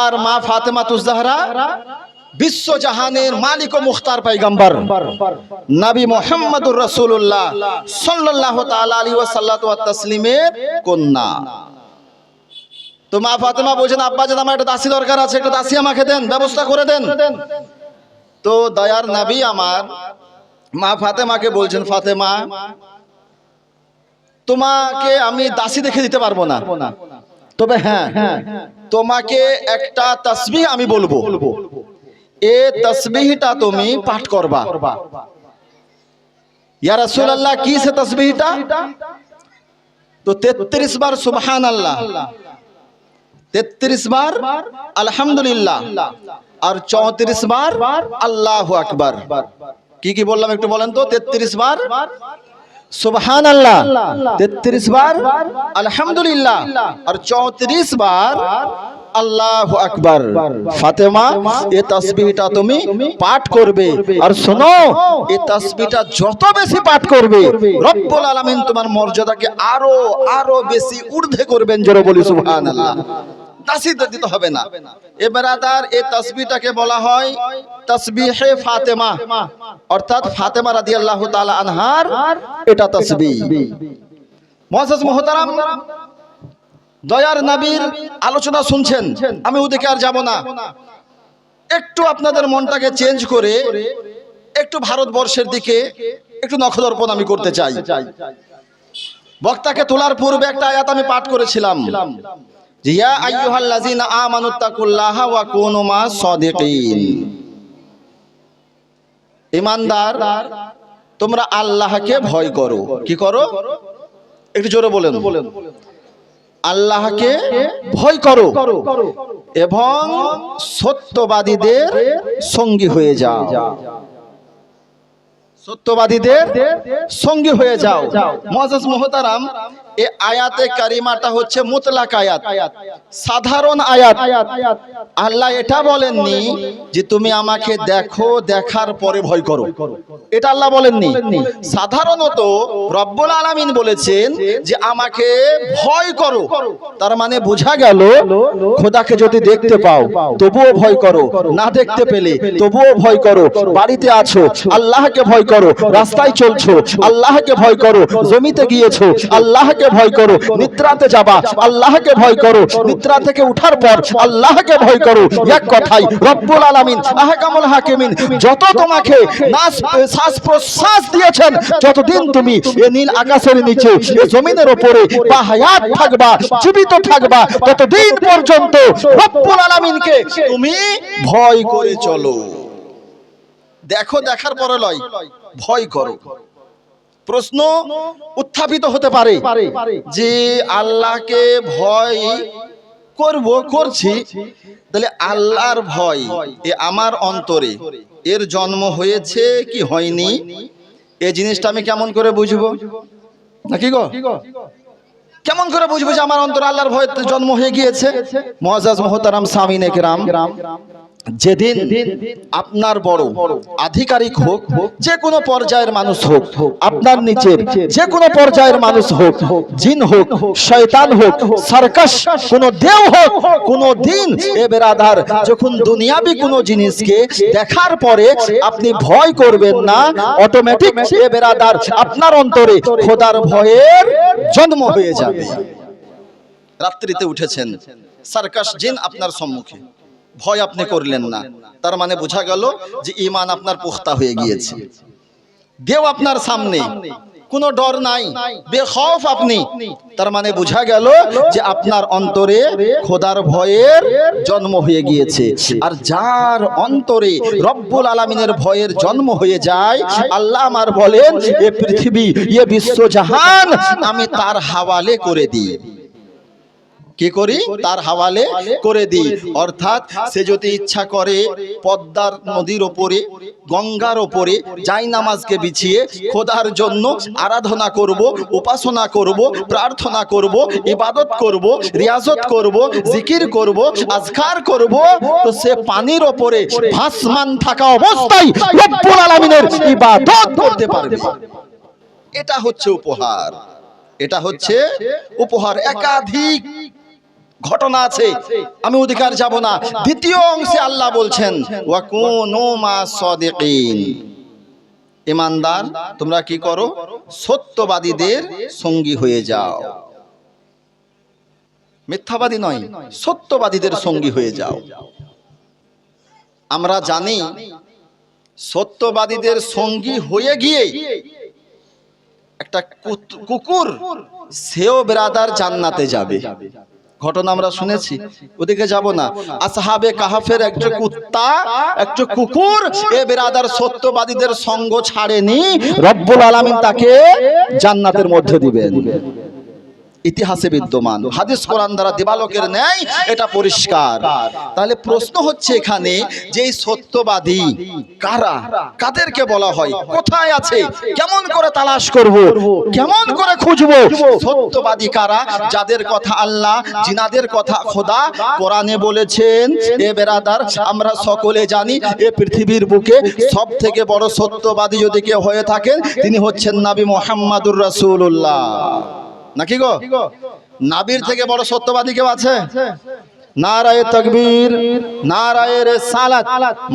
আর মা ফাতেমা তুজাহরা বিশ্ব জাহানের মালিক ও মুখতার পাইগাম্বার নবী মোহাম্মদুর আলাইহি ওয়াসাল্লাতু ওয়া তাসলিমের কন্যা। তো মা ফাতেমা বলছেন, আব্বা জান, আমার একটা দাসী দরকার আছে, একটা দাসী আমাকে দেন, ব্যবস্থা করে দেন। তো দয়ার নবী আমার মা ফাতেমাকে বলছেন, ফাতেমা, তোমাকে আমি দাসী দেখে দিতে পারব না। তবে হ্যাঁ তোমাকে একটা তসবিহ আমি বলব। এ তসবিহটা তুমি পাঠ করবা। ইয়া রাসূলুল্লাহ, কি সে তসবিহটা? তো 33 বার সুবহানাল্লাহ। 33 বার আলহামদুলিল্লাহ। আর 34 বার আল্লাহু আকবার। কি কি বললাম একটু বলেন তো? 33 বার সুবহান আল্লাহ তেত্রিশ বার আলহামদুলিল্লাহ। আর চৌত্রিশ বার আল্লাহ আকবার। ফাতেমা এ তসবিহটা তুমি পাঠ করবে। আর শোনো এ তসবিহটা যত বেশি পাঠ করবে রব্বুল আলামিন তোমার মর্যাদাকে আরও আরও বেশি ঊর্ধ্বে করবেন জোরে বলি সুবহানাল্লাহ। দাসী তো দিতে হবে না। এ বেরাদার এই তসবিহটাকে বলা হয় তসবিহে ফাতেমা। অর্থাৎ ফাতেমা রাদিয়াল্লাহু তাআলা আনহার, এটা তসবিহ। মুআজ্জাজ মুহতারাম, দয়ার নবীর আলোচনা শুনছেন, আমি ওদিকে আর যাব না। একটু আপনাদের মনটাকে চেঞ্জ করে, একটু ভারতবর্ষের দিকে একটু নখদর্পণ আমি করতে চাই। বক্তাকে তোলার পূর্বে একটা আয়াত আমি পাঠ করেছিলাম। ওয়া কুনু মা সাদিকিন। ইমানদার, তোমরা আল্লাহকে ভয় করো। কি করো? একটু জোরে বলেন। আল্লাহকে ভয় করো এবং সত্যবাদীদের সঙ্গী হয়ে যাও। সত্যবাদীদের সঙ্গী হয়ে যাও। মজাজ মোহতারাম এ আয়াতে কারিমাটা হচ্ছে মুতলাক আয়াত। সাধারণ আয়াত। আল্লাহ এটা বলেননি যে তুমি আমাকে দেখো দেখার পরে ভয় করো। এটা আল্লাহ বলেননি। সাধারণত রব্বুল আলামিন বলেছেন যে আমাকে ভয় করো। তার মানে বোঝা গেল খোদাকে যদি দেখতে পাও তবুও ভয় করো। না দেখতে পেলে তবুও ভয় করো। বাড়িতে আছো আল্লাহকে ভয় করো। রাস্তায় চলছো আল্লাহকে ভয় করো। জমিতে গিয়েছো আল্লাহকে ভয় করো, নিদ্রাতে যাবা, আল্লাহকে ভয় করো, নিদ্রা থেকে উঠার পর আল্লাহকে ভয় করো। এক কথাই রব্বুল আলামিন, আহকামুল হাকিমিন, যত তোমাকে শ্বাস প্রশ্বাস দিয়েছেন, যতদিন তুমি এ নীল আকাশের নিচে, এ জমিনের উপরে বা হায়াত থাকবা, জীবিত থাকবা, ততদিন পর্যন্ত রব্বুল আলামিনকে তুমি ভয় করে চলো। দেখো, দেখার পরে লয় ভয় করো। প্রশ্ন উত্থাপিত হতে পারে যে আল্লাহকে ভয় করব, করছি, তাহলে আল্লাহর ভয় এ আমার অন্তরে। এর জন্ম হয়েছে কি হয়নি? এই জিনিসটা আমি কেমন করে বুঝব? নাকি গো? কেমন করে বুঝব যে আমার অন্তর আল্লাহর ভয় জন্ম হয়ে গিয়েছে? মহাজাজ মোহতারাম সামিন একরাম। যেদিন আপনার বড় আধিকারিক হোক, যে কোনো পর্যায়ের মানুষ হোক, আপনার নিচের যে কোনো পর্যায়ের মানুষ হোক, জিন হোক, শয়তান হোক, সার্কাস, কোন দেও হোক, কোন দিন এ বেরাদার, যখন দুনিয়াবি কোনো জিনিসকে দেখার পরে আপনি ভয় করবেন না অটোমেটিক এ বেরাদার, আপনার অন্তরে খোদার ভয়ের জন্ম হয়ে যাবে। রাত্রিতে উঠেছেন, সার্কাস জিন আপনার সম্মুখে। ভয় আপনি করলেন না। তার মানে বোঝা গেল যে ইমান আপনার পুখতা হয়ে গিয়েছে। দেও আপনার সামনে। কোনো ডর নাই। বেখৌফ আপনি। তার মানে বোঝা গেল যে আপনার অন্তরে খোদার ভয়ের জন্ম হয়ে গিয়েছে। আর যার অন্তরে রব্বুল আলমিনের ভয়ের জন্ম হয়ে যায়। আল্লাহ আমার বলেন এ পৃথিবী এ বিশ্বজাহান আমি তার হাওয়ালে করে দিই। কি করি? তার হাওয়ালে করে দিই। অর্থাৎ সে যদি ইচ্ছা করে পদ্মার নদীর ওপরে গঙ্গার ওপরে যাই নামাজকে বিছিয়ে খোদার জন্য আরাধনা করব উপাসনা করব প্রার্থনা করব ইবাদত করব রিয়াজত করব জিকির করব আজকার করব। তো সে পানির ওপরে ভাসমান থাকা অবস্থায় রব্বুল আলামিনের ইবাদত করতে পারবে। এটা হচ্ছে উপহার। এটা হচ্ছে উপহার। একাধিক ঘটনা আছে, আমি অধিকার যাব না। দ্বিতীয় অংশে আল্লাহ বলছেন ইমানদার, তোমরা কি করো? সত্যবাদীদের সঙ্গী হয়ে যাও। মিথ্যাবাদী নয়, সত্যবাদীদের সঙ্গী হয়ে যাও। আমরা জানি, সত্যবাদীদের সঙ্গী হয়ে গিয়ে একটা কুকুর, সেও বেরাদার জান্নাতে যাবে। ঘটনা আমরা শুনেছি ওদিকে যাব না। আসহাবে কাহাফের একটা কুত্তা একটা কুকুর এ বেরাদার সত্যবাদীদের সঙ্গ ছাড়েনি। রব্বুল আলামিন তাকে জান্নাতের মধ্যে দিবেন। ইতিহাসে বিদ্যমান। হাদিস কোরআন দ্বারা দিবালোকের ন্যায় এটা পরিষ্কার। তাহলে প্রশ্ন হচ্ছে এখানে, যে সত্যবাদী কারা? কাদেরকে বলা হয়? কোথায় আছে? কেমন করে তালাশ করব? কেমন করে খুঁজবো? সত্যবাদী কারা? যাদের কথা আল্লাহ, জিনাদের কথা খোদা কোরআনে বলেছেন, এ বেরাদার, আমরা সকলে জানি এ পৃথিবীর বুকে সব থেকে বড় সত্যবাদী যদি কেউ হয়ে থাকেন, তিনি হচ্ছেন নাবি মোহাম্মদুর রাসূলুল্লাহ। নাকি গো? নাবির থেকে বড় সত্যবাদী কেউ আছে? নারায়ে তকবীর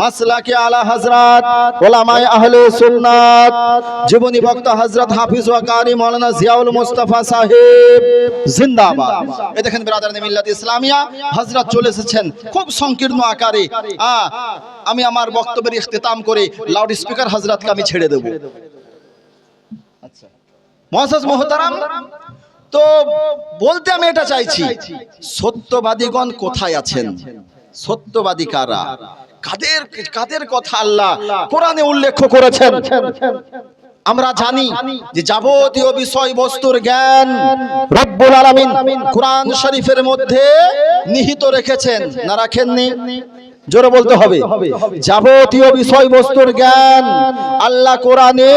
মাসলাকে আলা হযরত আহলে সুন্নাত জীবনী হযরত হাফিজ ওয়া কারি মাওলানা জিয়াউল মুস্তাফা সাহেব জিন্দাবাদ। এই দেখেন মিল্লাত ইসলামিয়া হযরত চলে এসেছেন খুব সংকীর্ণ আকারে। আমি আমার বক্তব্যের ইখতিতাম করে লাউড স্পিকার হযরতকে আমি ছেড়ে দেব। মহাসাজ মোহতারাম তো বলতে আমি এটা চাইছি, সত্যবাদীগণ কোথায় আছেন? সত্যবাদী কারা? কাদের কাদের কথা আল্লাহ কোরআনে উল্লেখ করেছেন? আমরা জানি যে যাবতীয় বিষয়বস্তুর জ্ঞান রব্বুল আলামিন কোরআন শরীফের মধ্যে নিহিত রেখেছেন। না রাখেননি? জোরে বলতে হবে। যাবতীয় বিষয়বস্তুর জ্ঞান আল্লাহ কোরআনে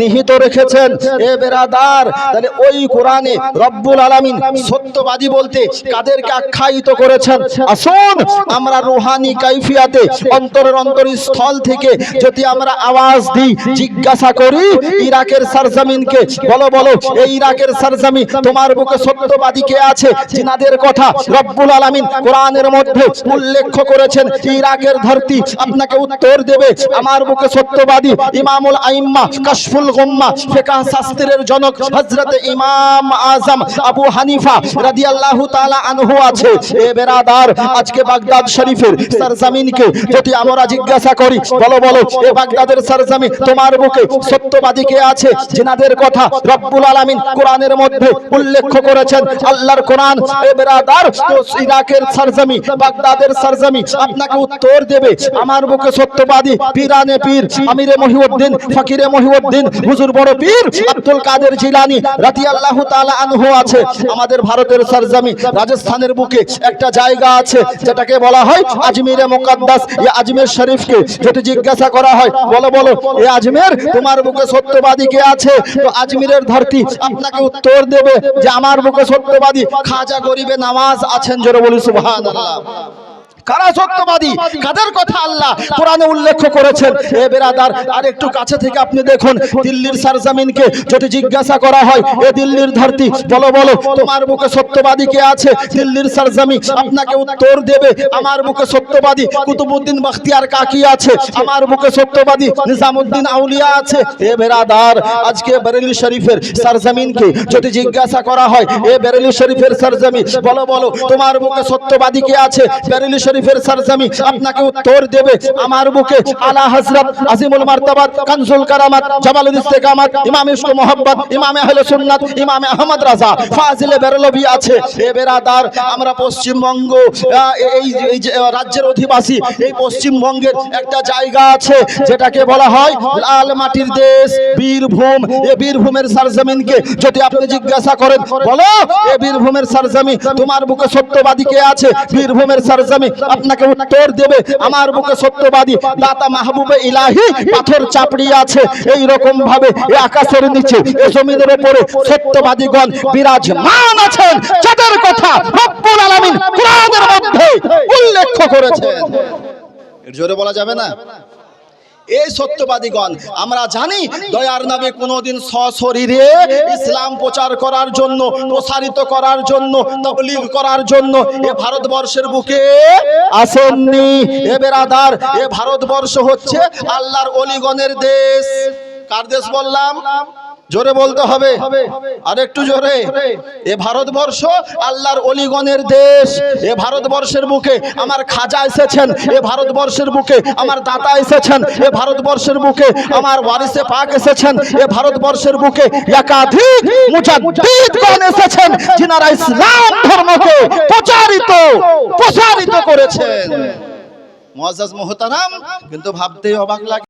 নিহিত রেখেছেন। এ বেরাদার তাহলে ওই কোরআনে রব্বুল আলামিন সত্যবাদী বলতে কাদেরকে আখ্যায়িত করেছেন। আসুন আমরা রুহানি কাইফিয়াতে অন্তরের অন্তর স্থল থেকে যদি আমরা আওয়াজ দিই জিজ্ঞাসা করি ইরাকের সারজামিনকে বলো বলো এই ইরাকের সরজমি তোমার বুকে সত্যবাদী কে আছে? জিনাদের কথা রব্বুল আলামিন কোরআনের মধ্যে উল্লেখ করেছেন। ইরাকের ধরতি আপনাকে উত্তর দেবে। আমার বুকে সত্যবাদী ইমামুল আইম্মা কাশফুল গুম্মা, ফিকাহ শাস্ত্রের জনক হযরত ইমাম আজম আবু হানিফা রাদিয়াল্লাহু তাআলা আনহু আছে। এ বেরাদার, আজকে বাগদাদ শরীফের সরজমিনকে যদি আমরা জিজ্ঞাসা করি, বলো বলো, এ বাগদাদের সরজমি তোমার বুকে সত্যবাদী কে আছে? জিনাদের কথা রব্বুল আলামিন কোরআনের মধ্যে উল্লেখ করেছেন, আল্লাহর কোরআন। এ বেরাদার ইরাকের সরজমি বাগদাদের সরজমি আপনাকে উত্তর দেবে। আমার বুকে সত্যবাদী পীরানে পীর, আমিরে মহিউদ্দিন, ফকিরে মহিউদ্দিন, হুজুর বড় পীর আব্দুল কাদের জিলানি রাদিয়াল্লাহু তাআলা আনহু আছে। আমাদের ভারতের সরজমি রাজস্থানের বুকে একটা জায়গা আছে, যেটাকে বলা হয় আজমিরে মুকাদ্দাস। এই আজমের শরীফকে যদি জিজ্ঞাসা করা হয়, বলো বলো এই আজমের? তোমার বুকে সত্যবাদী কে আছে? তো আজমিরের ধরতি আপনাকে উত্তর দেবে যে আমার বুকে সত্যবাদী খাজা গরিবে নামাজ আছেন, জোরে বলি সুবহানাল্লাহ। কারা সত্যবাদী? কাদের কথা আল্লাহ কোরআনে উল্লেখ করেছেন? এ বেরাদার আর একটু কাছে থেকে আপনি দেখুন, দিল্লির সারজামিনকে যদি জিজ্ঞাসা করা হয়, এ দিল্লির ধরতি, বলো বলো, তোমার বুকে সত্যবাদী কে আছে? দিল্লির সারজামি আপনাকে উত্তর দেবে, আমার বুকে সত্যবাদী কুতুবউদ্দিন বখতিয়ার কাকি আছে, আমার বুকে সত্যবাদী নিজামউদ্দিন আউলিয়া আছে। এ বেরাদার, আজকে বেরেলি শরীফের সারজামিনকে যদি জিজ্ঞাসা করা হয়, এ বেরেলি শরীফের সারজামি, বলো বলো, তোমার বুকে সত্যবাদী কে আছে? বেরেলি শরীফের সরজমি আপনাকে উত্তর দেবে। আমার বুকে আলা হযরত আজিমুল মারতাবাত, কানজুল কারামাত, জামালুল ইস্তেকামাত, ইমাম ইশক মোহাম্মদ, ইমাম আহলে সুন্নাত, ইমাম আহমদ রাজা, ফাজিলে বেরলভি আছে। এ বেরাদার, আমরা পশ্চিমবঙ্গ এই রাজ্যের অধিবাসী, এই পশ্চিমবঙ্গের একটা জায়গা আছে, যেটাকে বলা হয় লাল মাটির দেশ, বীরভূম। এ বীরভূমের সরজমিনকে যদি আপনি জিজ্ঞাসা করেন, বলো, এ বীরভূমের সরজমি, তোমার বুকে সত্যবাদী কে আছে? বীরভূমের সরজমি আপনাকে উত্তর দেবে, আমার বুকে সত্যবাদী দাতা মাহবুবে ইলাহি পাথর চাপড়ি আছে। এই রকম ভাবে আকাশের নিচে, এ জমিনের উপরে সত্যবাদীগণ বিরাজমান আছেন। যাদের কথা রব্বুল আলামিন কোরআনের মধ্যে উল্লেখ করেছেন। জোরে বলা যাবে না? এই সত্যবাদীগণ, আমরা জানি দয়ার নামে কোনোদিন সশরীরে ইসলাম প্রচার করার জন্য, প্রসারিত করার জন্য, তবলিগ করার জন্য এ ভারতবর্ষের বুকে আসেননি। এ বেরাদার, এ ভারতবর্ষ হচ্ছে আল্লাহর অলিগণের দেশ। কার দেশ বললাম? জোরে বলতে হবে। আর একটু জোরে। এ ভারতবর্ষ আল্লাহর অলিগণের দেশ। এ ভারতবর্ষের বুকে আমার খাজা এসেছেন। এ ভারতবর্ষের বুকে আমার দাতা এসেছেন। এ ভারতবর্ষের বুকে আমার ওয়ারিসে পাক এসেছেন। এ ভারতবর্ষের বুকে একাধিক মুজাদ্দিদগণ এসেছেন যিনারা ইসলাম ধর্মকে প্রচারিত প্রসারিত করেছেন। মুআজ্জাজ মুহতারাম কিন্তু ভাবতেই অবাক লাগে।